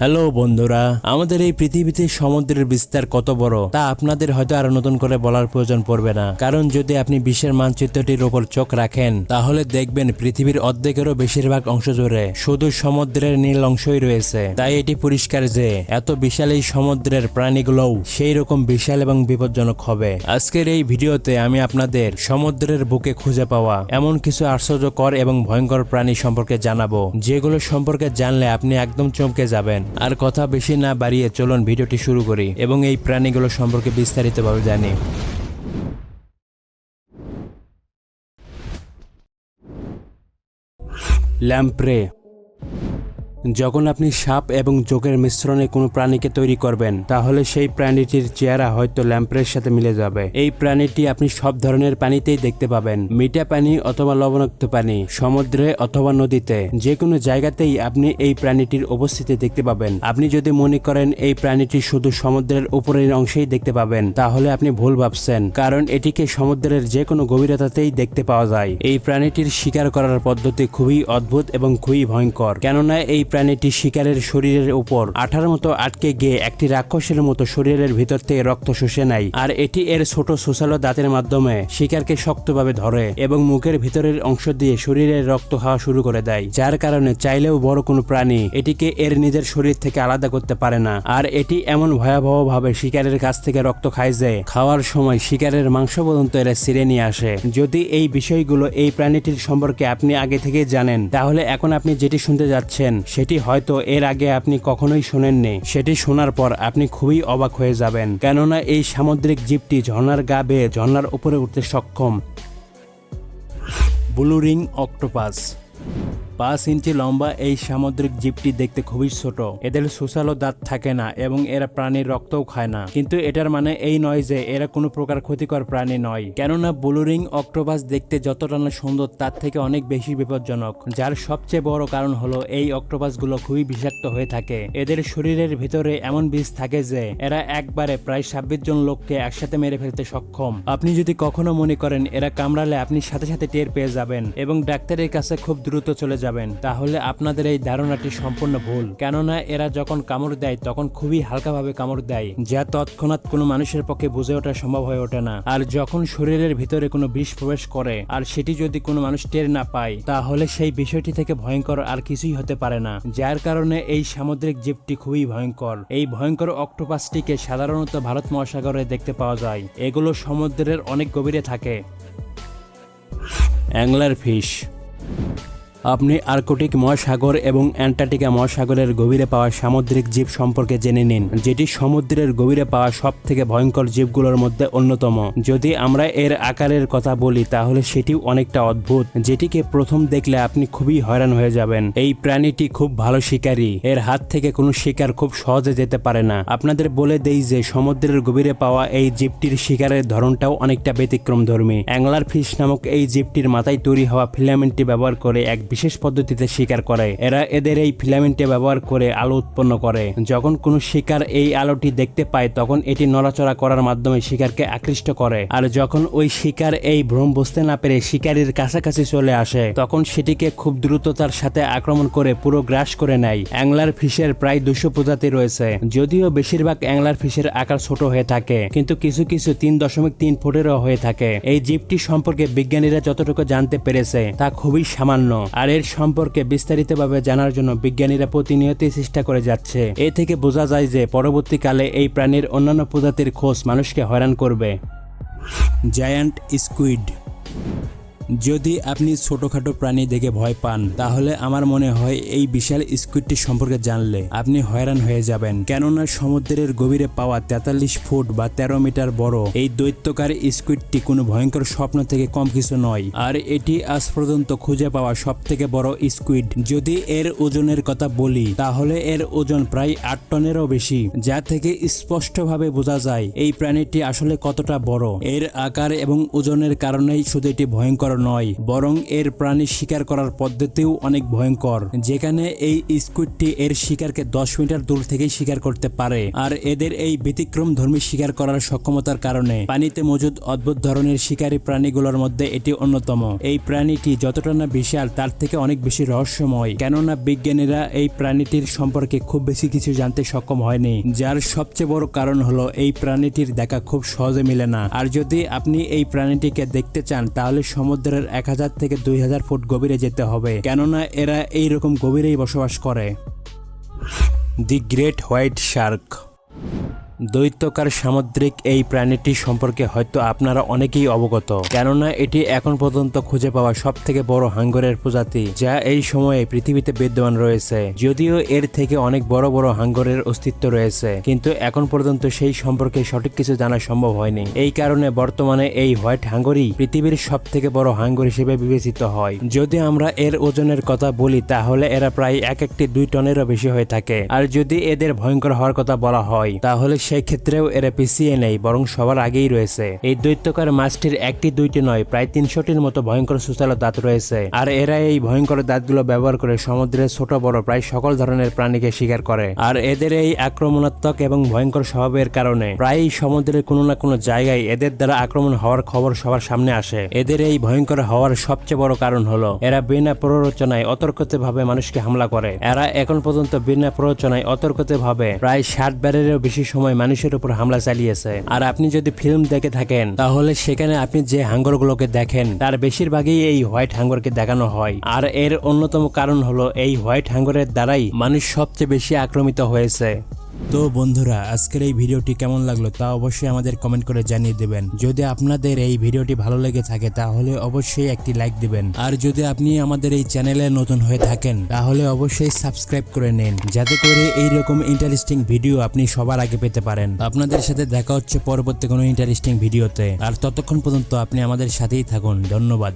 Hello বন্ধুরা, আমাদের এই পৃথিবীতে সমুদ্রের বিস্তার কত বড়, তা আপনাদের হয়তো আরও নতুন করে বলার প্রয়োজন পড়বে না। কারণ যদি আপনি বিশ্বের মানচিত্রটির উপর চোখ রাখেন, তাহলে দেখবেন পৃথিবীর অর্ধেকেরও বেশিরভাগ অংশ জুড়ে শুধু সমুদ্রের নীল অংশই রয়েছে। তাই এটি পরিষ্কার যে, এত বিশাল এই সমুদ্রের প্রাণীগুলোও সেই রকম বিশাল এবং বিপজ্জনক হবে। আজকের এই ভিডিওতে আমি আপনাদের সমুদ্রের বুকে খুঁজে পাওয়া এমন কিছু আশ্চর্যকর এবং ভয়ঙ্কর প্রাণী সম্পর্কে জানাব, যেগুলো সম্পর্কে জানলে আপনি একদম চমকে যাবেন। আর কথা বেশি না বাড়িয়ে চলুন ভিডিওটি শুরু করি এবং এই প্রাণীগুলো সম্পর্কে বিস্তারিতভাবে জানি। ল্যাম্প্রে যখন আপনি সাপ এবং যোগের মিশ্রণে কোনো প্রাণীকে তৈরি করবেন, তাহলে সেই প্রাণীটির চেহারা হয়তো ল্যাম্পের সাথে মিলে যাবে। এই প্রাণীটি আপনি সব ধরনের পানিতেই দেখতে পাবেন, মিঠা পানি অথবা লবণাক্ত পানি, সমুদ্রে অথবা নদীতে। যে কোনো জায়গাতেই আপনি এই প্রাণীটির উপস্থিতি দেখতে পাবেন। আপনি যদি মনে করেন এই প্রাণীটি শুধু সমুদ্রের উপরের অংশেই দেখতে পাবেন, তাহলে আপনি ভুল ভাবছেন, কারণ এটিকে সমুদ্রের যে কোনো গভীরতাতেই দেখতে পাওয়া যায়। এই প্রাণীটির শিকার করার পদ্ধতি খুবই অদ্ভুত এবং খুবই ভয়ঙ্কর। কেননা এই প্রাণীটি শিকারের শরীরের উপর। আঠার মতো আটকে গিয়ে একটি রাক্ষসের মতো শরীরের ভিতর থেকে রক্ত শুষে নেয়। আর এটি এর ছোট সুসালো দাঁতের মাধ্যমে শিকারকে শক্তভাবে ধরে এবং মুখের ভিতরের অংশ দিয়ে শরীরের রক্ত খাওয়া শুরু করে দেয়। যার কারণে চাইলেও বড় কোনো প্রাণী এটিকে এর নিজের শরীর থেকে আলাদা করতে পারে না। আর এটি এমন ভয়াবহভাবে শিকারের কাছ থেকে রক্ত খায় যে, খাওয়ার সময় শিকারের মাংস পর্যন্ত এরা ছিঁড়ে নিয়ে আসে। যদি এই বিষয়গুলো এই প্রাণীটির সম্পর্কে আপনি আগে থেকে জানেন, তাহলে এখন আপনি যেটি শুনতে যাচ্ছেন সেটি হয়তো এর আগে আপনি কখনোই শোনেননি। সেটি শোনার পর আপনি খুবই অবাক হয়ে যাবেন। কেননা এই সামুদ্রিক জীবটি ঝর্ণার গা বেয়ে ঝর্ণার উপরে উঠতে সক্ষম। Blue ring octopus. পাঁচ ইঞ্চি লম্বা এই সামুদ্রিক জীবটি দেখতে খুবই ছোট। এদের সুসালো দাঁত থাকে না এবং এরা প্রাণীর রক্তও খায় না। কিন্তু এটার মানে এই নয় যে এরা কোনো প্রকার ক্ষতিকর প্রাণী নয়। কেননা ব্লুরিং অক্টোপাস দেখতে যতটা না সুন্দর তার থেকে অনেক বেশি বিপজ্জনক। যার সবচেয়ে বড় কারণ হলো এই অক্টোপাসগুলো খুবই বিষাক্ত হয়ে থাকে। এদের শরীরের ভিতরে এমন বিষ থাকে যে এরা একবারে প্রায় ছাব্বিশ জন লোককে একসাথে মেরে ফেলতে সক্ষম। আপনি যদি কখনো মনে করেন এরা কামড়ালে আপনি সাথে সাথে টের পেয়ে যাবেন এবং ডাক্তারের কাছে খুব দ্রুত চলে যাবেন, তাহলে আপনাদের এই ধারণাটি সম্পূর্ণ ভুল। কেননা এরা যখন কামড় দেয়, তখন খুবই হালকাভাবে কামড় দেয়, যা তৎক্ষণাৎ কোনো মানুষের পক্ষে বুঝে ওঠা সম্ভব হয়ে ওঠে না। আর যখন শরীরের ভিতরে কোনো বিষ প্রবেশ করে, আর সেটি যদি কোনো মানুষ টের না পায়, তাহলে সেই বিষয়টি থেকে ভয়ঙ্কর আর কিছুই হতে পারে না, যার কারণে এই সামুদ্রিক জীবটি খুবই ভয়ঙ্কর। এই ভয়ঙ্কর অক্টোপাসটিকে সাধারণত ভারত মহাসাগরে দেখতে পাওয়া যায়। এগুলো সমুদ্রের অনেক গভীরে থাকে। Angler fish. আপনি আর্কটিক মহাসাগর এবং অ্যান্টার্কটিকা মহাসাগরের গভীরে পাওয়া সামুদ্রিক জীব সম্পর্কে জেনে নিন, যেটি সমুদ্রের গভীরে পাওয়া সব থেকে ভয়ঙ্কর জীবগুলোর মধ্যে অন্যতম। যদি আমরা এর আকারের কথা বলি, তাহলে সেটিও অনেকটা অদ্ভুত, যেটিকে প্রথম দেখলে আপনি খুবই হয়রান হয়ে যাবেন। এই প্রাণীটি খুব ভালো শিকারী, এর হাত থেকে কোনো শিকার খুব সহজে যেতে পারে না। আপনাদের বলে দেই যে, সমুদ্রের গভীরে পাওয়া এই জীবটির শিকারের ধরনটাও অনেকটা ব্যতিক্রম ধর্মী অ্যাংলার ফিশ নামক এই জীবটির মাথায় তৈরি হওয়া ফিলামেন্টটি ব্যবহার করে এক বিশেষ পদ্ধতিতে শিকার করে। এরা এদের এই ফিলামেন্টে ব্যবহার করে আলো উৎপন্ন করে। যখন কোনো শিকার এই আলোটি দেখতে পায়, তখন এটি নড়াচড়া করার মাধ্যমে শিকারকে আকৃষ্ট করে। আর যখন ওই শিকার এই ভ্রম বুঝতে না পেরে শিকারীর কাছাকাছি চলে আসে, তখন সেটিকে খুব দ্রুততার সাথে আক্রমণ করে পুরো গ্রাস করে নেয়। অ্যাংলার ফিশের প্রায় দুশো প্রজাতি রয়েছে। যদিও বেশিরভাগ অ্যাংলার ফিশের আকার ছোট হয়ে থাকে, কিন্তু কিছু কিছু তিন দশমিক তিন ফুটেরও হয়ে থাকে। এই জীবটি সম্পর্কে বিজ্ঞানীরা যতটুকু জানতে পেরেছে, তা খুবই সামান্য। আর এর সম্পর্কে বিস্তারিতভাবে জানার জন্য বিজ্ঞানীরা প্রতিনিয়তই চেষ্টা করে যাচ্ছে। এ থেকে বোঝা যায় যে পরবর্তীকালে এই প্রাণীর অন্যান্য প্রজাতির খোঁজ মানুষকে হয়রান করবে। জায়ান্ট স্কুইড যদি আপনি ছোটখাটো প্রাণী দেখে ভয় পান, তাহলে আমার মনে হয় এই বিশাল স্কুইডটি সম্পর্কে জানলে আপনি হয়রান হয়ে যাবেন। কেননা সমুদ্রের গভীরে পাওয়া তেতাল্লিশ ফুট বা তেরো মিটার বড় এই দৈত্যকার স্কুইডটি কোনো ভয়ঙ্কর স্বপ্ন থেকে কম কিছু নয়। আর এটি আজ পর্যন্ত খুঁজে পাওয়া সব থেকে বড় স্কুইড। যদি এর ওজনের কথা বলি, তাহলে এর ওজন প্রায় আট টনেরও বেশি, যা থেকে স্পষ্টভাবে বোঝা যায় এই প্রাণীটি আসলে কতটা বড়। এর আকার এবং ওজনের কারণেই শুধু এটি ভয়ঙ্কর নয়, বরং এর প্রাণী শিকার করার পদ্ধতিও অনেক ভয়ঙ্কর। যেখানে এই স্কুইডটি এর শিকারকে দশ মিটার দূর থেকেই শিকার করতে পারে, আর এদের এই ব্যতিক্রম ধর্মী শিকার করার সক্ষমতার কারণে। পানিতে মজুদ অদ্ভুত ধরনের শিকারী প্রাণীগুলোর মধ্যে এটি অন্যতম। এই প্রাণীটি যতটা না বিশাল, তার থেকে অনেক বেশি রহস্যময়। কেননা বিজ্ঞানীরা এই প্রাণীটির সম্পর্কে খুব বেশি কিছু জানতে সক্ষম হয়নি। যার সবচেয়ে বড় কারণ হলো, এই প্রাণীটির দেখা খুব সহজে মিলে না। আর যদি আপনি এই প্রাণীটিকে দেখতে চান, তাহলে সমুদ্রের এক হাজার থেকে দুই হাজার ফুট গভীরে যেতে হবে। কেননা এরা এই রকম গভীরেই বসবাস করে। দি গ্রেট হোয়াইট শার্ক দৈত্যকার সামুদ্রিক এই প্রাণীটি সম্পর্কে হয়তো আপনারা অনেকেই অবগত। কেননা এটি এখন পর্যন্ত খুঁজে পাওয়া সব থেকে বড় হাঙ্গরের প্রজাতি, যা এই সময়ে পৃথিবীতে বিদ্যমান রয়েছে। যদিও এর থেকে অনেক বড় বড় হাঙ্গরের অস্তিত্ব রয়েছে, কিন্তু এখন পর্যন্ত সেই সম্পর্কে সঠিক কিছু জানা সম্ভব হয়নি। এই কারণে বর্তমানে এই হোয়াইট হাঙ্গরই পৃথিবীর সব থেকে বড় হাঙ্গর হিসেবে বিবেচিত হয়। যদি আমরা এর ওজনের কথা বলি, তাহলে এরা প্রায় এক একটি দুই টনেরও বেশি হয়ে থাকে। আর যদি এদের ভয়ঙ্কর হওয়ার কথা বলা হয়, তাহলে সেই ক্ষেত্রেও এরা পিছিয়ে নেই, বরং সবার আগেই রয়েছে। এই দৈত্যকার মাছটির একটি, দুইটি নয়, প্রায় তিনশোটির মতো ভয়ঙ্কর সুচালো দাঁত রয়েছে। আর এরা এই ভয়ঙ্কর দাঁতগুলো ব্যবহার করে সমুদ্রের ছোট, বড়, প্রায় সকল ধরনের প্রাণীকে শিকার করে। আর এদের এই আক্রমণাত্মক এবং ভয়ঙ্কর স্বভাবের কারণে প্রায়ই সমুদ্রের কোনো না কোনো জায়গায় এদের দ্বারা আক্রমণ হওয়ার খবর সবার সামনে আসে। এদের এই ভয়ঙ্কর হওয়ার সবচেয়ে বড় কারণ হলো, এরা বিনা প্ররোচনায় অতর্কিত ভাবে মানুষকে হামলা করে। এরা এখন পর্যন্ত বিনা প্ররোচনায় অতর্কিত ভাবে প্রায় ষাট বারেরও বেশি সময় মানুষের উপর হামলা চালিয়েছে। আর আপনি যদি ফিল্ম দেখে থাকেন, তাহলে সেখানে আপনি যে হাঙ্গরগুলোকে দেখেন, তার বেশিরভাগই এই হোয়াইট হাঙ্গরকে দেখানো হয়। আর এর অন্যতম কারণ হলো, এই হোয়াইট হাঙ্গরের দ্বারাই মানুষ সবচেয়ে বেশি আক্রমিত হয়েছে। তো বন্ধুরা, আজকের এই ভিডিওটি কেমন লাগল তা অবশ্যই আমাদের কমেন্ট করে জানিয়ে দেবেন। যদি আপনাদের এই ভিডিওটি ভালো লেগে থাকে, তাহলে অবশ্যই একটি লাইক দিবেন। আর যদি আপনি আমাদের এই চ্যানেলে নতুন হয়ে থাকেন, তাহলে অবশ্যই সাবস্ক্রাইব করে নিন, যাতে করে এই রকম ইন্টারেস্টিং ভিডিও আপনি সবার আগে পেতে পারেন। আপনাদের সাথে দেখা হচ্ছে পরবর্তী কোনো ইন্টারেস্টিং ভিডিওতে। আর ততক্ষণ পর্যন্ত আপনি আমাদের সাথেই থাকুন। ধন্যবাদ।